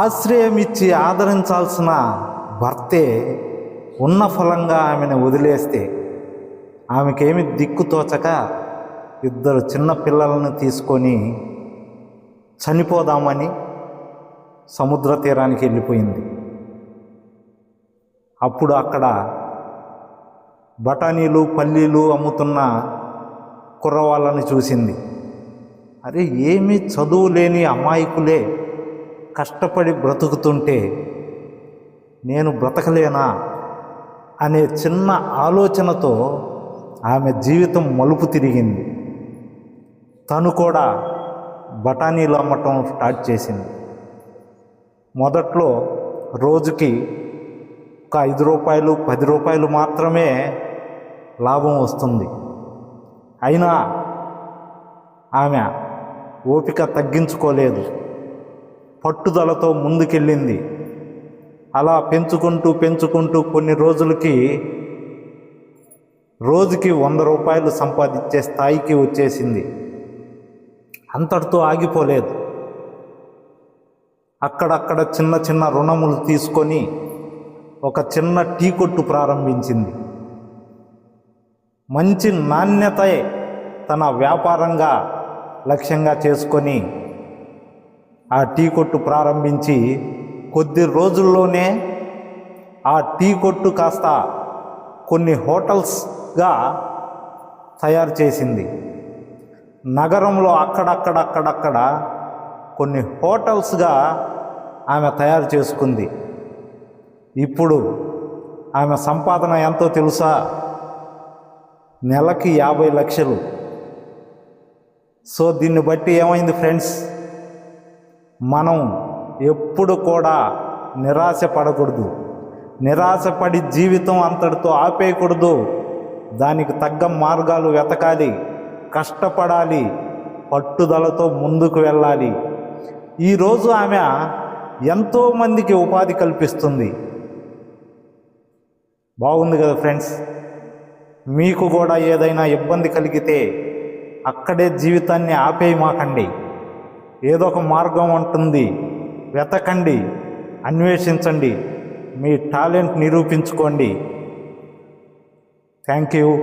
ఆశ్రయం ఇచ్చి ఆదరించాల్సిన భర్తే ఉన్న ఫలంగా ఆమెను వదిలేస్తే ఆమెకేమి దిక్కు తోచక ఇద్దరు చిన్న పిల్లలను తీసుకొని చనిపోదామని సముద్ర తీరానికి వెళ్ళిపోయింది. అప్పుడు అక్కడ బఠానీలు పల్లీలు అమ్ముతున్న కుర్రవాళ్ళని చూసింది. అరే ఏమీ చదువు లేని అమాయకులే కష్టపడి బ్రతుకుతుంటే నేను బ్రతకలేనా అనే చిన్న ఆలోచనతో ఆమె జీవితం మలుపు తిరిగింది. తను కూడా బఠానీలు అమ్మటం స్టార్ట్ చేసింది. మొదట్లో రోజుకి ఒక ఐదు రూపాయలు పది రూపాయలు మాత్రమే లాభం వస్తుంది. అయినా ఆమె ఓపిక తగ్గించుకోలేదు. పట్టుదలతో ముందుకెళ్ళింది. అలా పెంచుకుంటూ పెంచుకుంటూ కొన్ని రోజులకి రోజుకి వంద రూపాయలు సంపాదించే స్థాయికి వచ్చేసింది. అంతటితో ఆగిపోలేదు. అక్కడక్కడ చిన్న చిన్న రుణములు తీసుకొని ఒక చిన్న టీ కొట్టు ప్రారంభించింది. మంచి నాణ్యత తన వ్యాపారంగా లక్ష్యంగా చేసుకొని ఆ టీ కొట్టు ప్రారంభించి కొద్ది రోజుల్లోనే ఆ టీ కొట్టు కాస్త కొన్ని హోటల్స్గా తయారు చేసింది. నగరంలో అక్కడక్కడ అక్కడక్కడ కొన్ని హోటల్స్గా ఆమె తయారు చేసుకుంది. ఇప్పుడు ఆమె సంపాదన ఎంతో తెలుసా? నెలకి యాభై లక్షలు. సో దీన్ని బట్టి ఏమైంది ఫ్రెండ్స్? మనం ఎప్పుడు కూడా నిరాశ పడకూడదు నిరాశపడి జీవితం అంతటితో ఆపేయకూడదు. దానికి తగ్గ మార్గాలు వెతకాలి. కష్టపడాలి. పట్టుదలతో ముందుకు వెళ్ళాలి. ఈరోజు ఆమె ఎంతోమందికి ఉపాధి కల్పిస్తుంది. బాగుంది కదా ఫ్రెండ్స్? మీకు కూడా ఏదైనా ఇబ్బంది కలిగితే అక్కడే జీవితాన్ని ఆపేయమాకండి. ఏదో ఒక మార్గం ఉంటుంది. వెతకండి అన్వేషించండి మీ టాలెంట్ నిరూపించుకోండి. Thank you.